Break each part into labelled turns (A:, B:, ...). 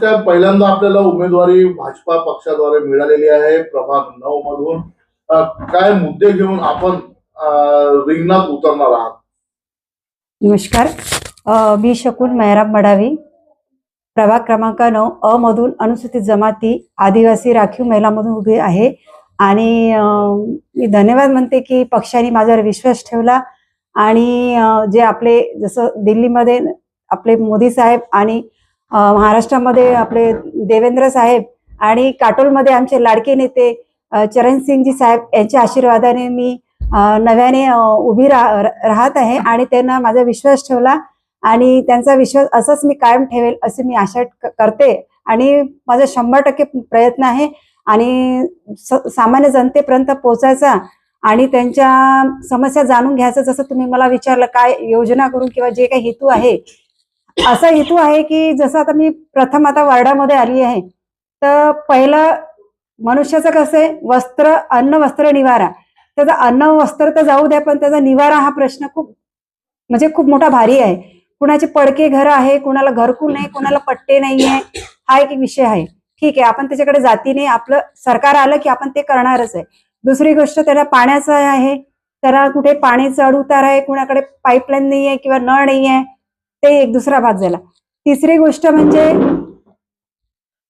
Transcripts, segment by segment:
A: त्या पहिल्यांदा आपल्याला उमेदवारी भाजपा पक्षाद्वारे मिळालेली आहे प्रभाग नऊ मधून. काय मुद्दे घेऊन आपण रिंगणात उतरणार आहात?
B: नमस्कार. मी शकुन मेहराब मडावी. प्रभाग क्रमांक नऊ अ मधून अनुसूचित जमाती आदिवासी राखीव महिलामधून उभी आहे. आणि मी धन्यवाद म्हणते की पक्षाने माझ्यावर विश्वास ठेवला. आणि जे आपले जसं दिल्लीमध्ये आपले मोदी साहेब आणि महाराष्ट्रामध्ये आपले देवेंद्र साहेब आणि काटोलमध्ये आमचे लाडके नेते चरणसिंगजी साहेब यांच्या आशीर्वादाने मी नव्याने उभी रा राहत आहे आणि त्यांना माझा विश्वास ठेवला आणि त्यांचा विश्वास असंच मी कायम ठेवेल असे मी आशा क- करते आणि माझा शंभर टक्के प्रयत्न आहे आणि स- सामान्य जनतेपर्यंत पोहोचायचा आणि त्यांच्या समस्या जाणून घ्यायचं जसं तुम्ही मला विचारलं काय योजना करून किंवा जे काही हेतू आहे असा हेतू आहे की जसं आता मी प्रथम आता वार्डामध्ये आली आहे तर पहिलं मनुष्याचं कसं आहे वस्त्र अन्न वस्त्र निवारा. त्याचा अन्न वस्त्र तर जाऊ द्या पण त्याचा निवारा हा प्रश्न खूप म्हणजे खूप मोठा भारी आहे. कुणाचे पडके घर आहे कुणाला घरकुल नाही कुणाला पट्टे नाही आहे हा एक विषय आहे. ठीक आहे आपण त्याच्याकडे जातीने आपलं सरकार आलं की आपण ते करणारच आहे. दुसरी गोष्ट त्याला पाण्याचं आहे त्याला कुठे पाणी चढ उतार आहे कुणाकडे पाईपलाईन नाही आहे किंवा नळ नाही आहे ते एक दुसरा भाग झाला. तिसरी गोष्ट म्हणजे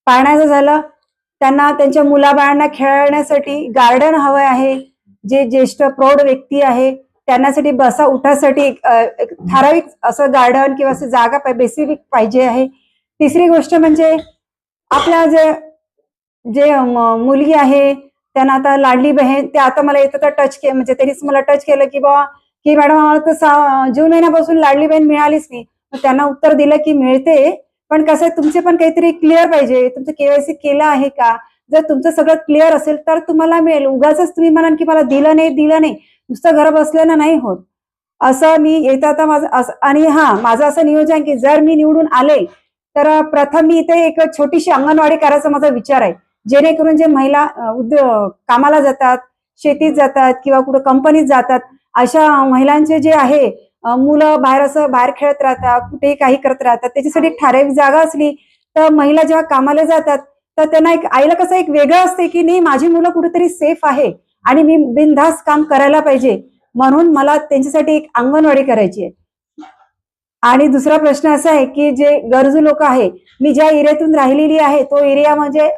B: पाहण्याचं झालं. त्यांना त्यांच्या मुलाबाळांना खेळण्यासाठी गार्डन हवं आहे. जे ज्येष्ठ प्रौढ व्यक्ती आहे त्यांनासाठी बसा उठासाठी एक, ठराविक असं गार्डन किंवा असं जागा बेसिफिक पाहिजे आहे. तिसरी गोष्ट म्हणजे आपल्या जे जे मुलगी आहे त्यांना आता लाडली बहीण ते आता मला येतं तर टच के म्हणजे त्यांनीच मला टच केलं की बाबा की मॅडम आम्हाला तर सा- जून महिन्यापासून लाडली बहीण मिळालीच नाही. त्यांना उत्तर दिलं की मिळते. पण कसं आहे तुमचे पण काहीतरी क्लिअर पाहिजे. तुमचं केवायसी केलं आहे का? जर तुमचं सगळं क्लिअर असेल तर तुम्हाला मिळेल. उगाच तुम्ही म्हणाल की मला दिलं नाही दिलं नाही. नुसतं घर बसल्यानं नाही होत. असं मी येता आता माझं असं आणि हा माझं असं नियोजन की जर मी निवडून आले तर प्रथम मी इथे एक छोटीशी अंगणवाडी करायचा माझा विचार आहे. जेणेकरून जे महिला उद्योग कामाला जातात शेतीत जातात किंवा कुठं कंपनीत जातात अशा महिलांचे जे आहे मुलं बाहेर असं बाहेर खेळत राहतात कुठेही काही करत राहतात त्याच्यासाठी ठराविक जागा असली तर महिला जेव्हा कामाला जातात तर त्यांना एक आईला कसं एक वेगळं असते की नाही माझी मुलं कुठेतरी सेफ आहे आणि मी बिनधास्त काम करायला पाहिजे. म्हणून मला त्यांच्यासाठी एक अंगणवाडी करायची आहे. आणि दुसरा प्रश्न असा आहे की जे गरजू लोक आहे मी ज्या एरियातून राहिलेली आहे तो एरिया म्हणजे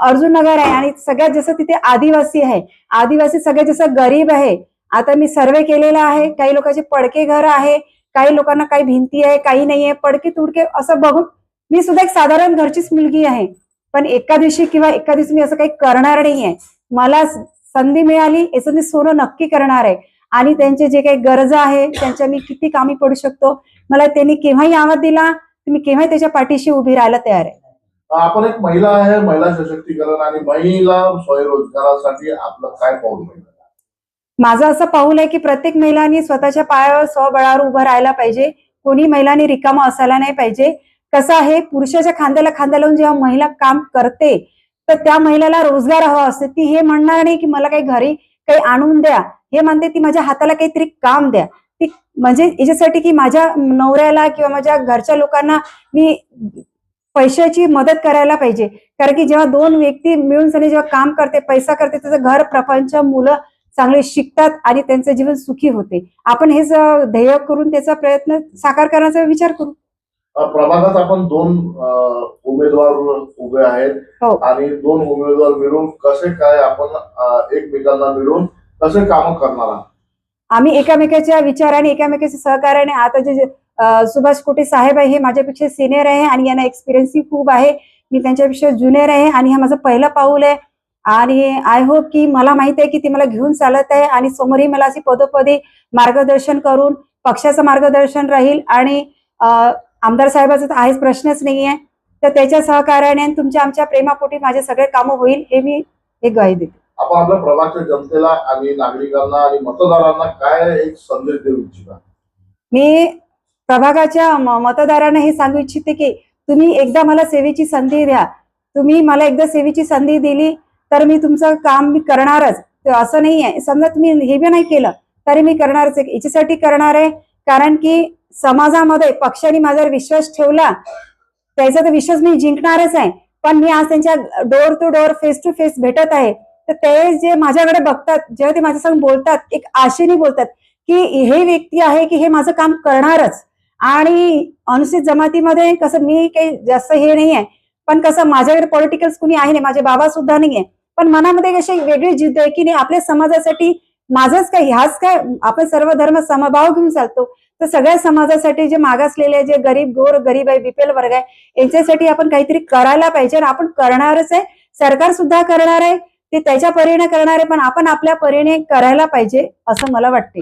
B: अर्जुन नगर आहे आणि सगळ्यात जसं तिथे आदिवासी आहे आदिवासी सगळ्यात जसं गरीब आहे आता मी सर्वे केलेला आहे काही लोकांचे पडके घर आहे काही लोकांना काही भिंती आहे काही नाही आहे पडके तुडके असं बघून मी सुद्धा एक साधारण घरचीच मुलगी आहे. पण एका दिवशी किंवा एका दिवशी मी असं काही करणार नाही आहे. मला संधी मिळाली याचं मी सोनं नक्की करणार आहे. आणि त्यांचे जे काही गरजा आहे त्यांच्या मी किती कामी पडू शकतो? मला त्यांनी केव्हाही आवाज दिला मी केव्हाही त्याच्या पाठीशी उभी राहायला तयार आहे.
A: आपण एक महिला आहे महिला सशक्तीकरण आणि महिला स्वयंरोजगारासाठी आपलं काय पाऊल
B: माझं असं पाऊल आहे की प्रत्येक महिलांनी स्वतःच्या पायावर स्वबळावर उभं राहायला पाहिजे. कोणी महिलांनी रिकामा असायला नाही पाहिजे. कसं आहे पुरुषाच्या खांद्याला खांदा लावून जेव्हा महिला काम करते तर त्या महिलेला रोजगार हवा असते. ती हे म्हणणार नाही की मला काही घरी काही आणून द्या. हे म्हणते ती माझ्या हाताला काहीतरी काम द्या. ती म्हणजे याच्यासाठी की माझ्या नवऱ्याला किंवा माझ्या घरच्या लोकांना मी पैशाची मदत करायला पाहिजे. कारण की जेव्हा दोन व्यक्ती मिळून सनी जेव्हा काम करते पैसा करते त्याचं घर प्रपंच मुलं चांगले शिकतात आणि त्यांचं जीवन सुखी होते. आपण हेच अ, ध्येय करून त्याचा प्रयत्न साकार करण्याचा विचार करू.
A: प्रभागात आपण दोन उमेदवार उभे आहेत
B: हो.
A: आणि दोन उमेदवार मिळून कसे काय आपण एकमेकांना मिळून कसे काम करणार आहात?
B: आम्ही एकामेकाच्या विचाराने एकामेकाच्या सहकार्याने आता जे सुभाष कोटे साहेब आहे हे माझ्यापेक्षा सिनियर आहे आणि यांना एक्सपिरियन्सही खूप आहे. मी त्यांच्यापेक्षा ज्युनियर आहे आणि हा माझं पहिलं पाऊल आहे. आणि आय होप की मला माहिती आहे की ती मला घेऊन चालत आहे आणि समोरही मला अशी पदोपदी मार्गदर्शन करून पक्षाचं मार्गदर्शन राहील आणि आमदार साहेबाचा तर आहेच प्रश्नच नाही आहे तर त्याच्या सहकार्याने तुमच्या आमच्या प्रेमापोटी माझे सगळे कामं होईल हे मी एक ग्वाही देते.
A: आपण आपल्या प्रभागच्या जनतेला आणि नागरिकांना आणि मतदारांना काय एक संदेश देऊ इच्छिता?
B: मी प्रभागाच्या मतदारांना हे सांगू इच्छिते की तुम्ही एकदा मला सेवेची संधी द्या. तुम्ही मला एकदा सेवेची संधी दिली तर मी तुमचं काम मी करणारच. असं नाही आहे. समजा तुम्ही हे बी नाही केलं तरी मी करणारच आहे. याच्यासाठी करणार आहे कारण की समाजामध्ये पक्षाने माझ्यावर विश्वास ठेवला त्याचा तर विश्वास मी जिंकणारच आहे. पण मी आज त्यांच्या door to door face to face भेटत आहे. तर ते जे माझ्याकडे बघतात जेव्हा ते माझ्यासंग बोलतात एक आशेने बोलतात की हे व्यक्ती आहे की हे माझं काम करणारच. आणि अनुसूचित जमातीमध्ये कसं मी काही जास्त हे नाही आहे. पण कसं माझ्याकडे पॉलिटिकल्स कुणी आहे नाही माझे बाबा सुद्धा नाही आहे. पण मनामध्ये कशी वेगळी जिद्द आहे की नाही आपल्या समाजासाठी माझंच काय ह्याच काय आपण सर्व धर्म समभाव घेऊन चालतो. तर सगळ्या समाजासाठी जे मागासलेले जे गरीब गोर गरीब आहे बीपीएल वर्ग आहे यांच्यासाठी आपण काहीतरी करायला पाहिजे आणि आपण करणारच आहे. सरकार सुद्धा करणार आहे ते त्याच्या परीने करणार आहे पण आपण आपल्या परीने करायला पाहिजे असं मला वाटते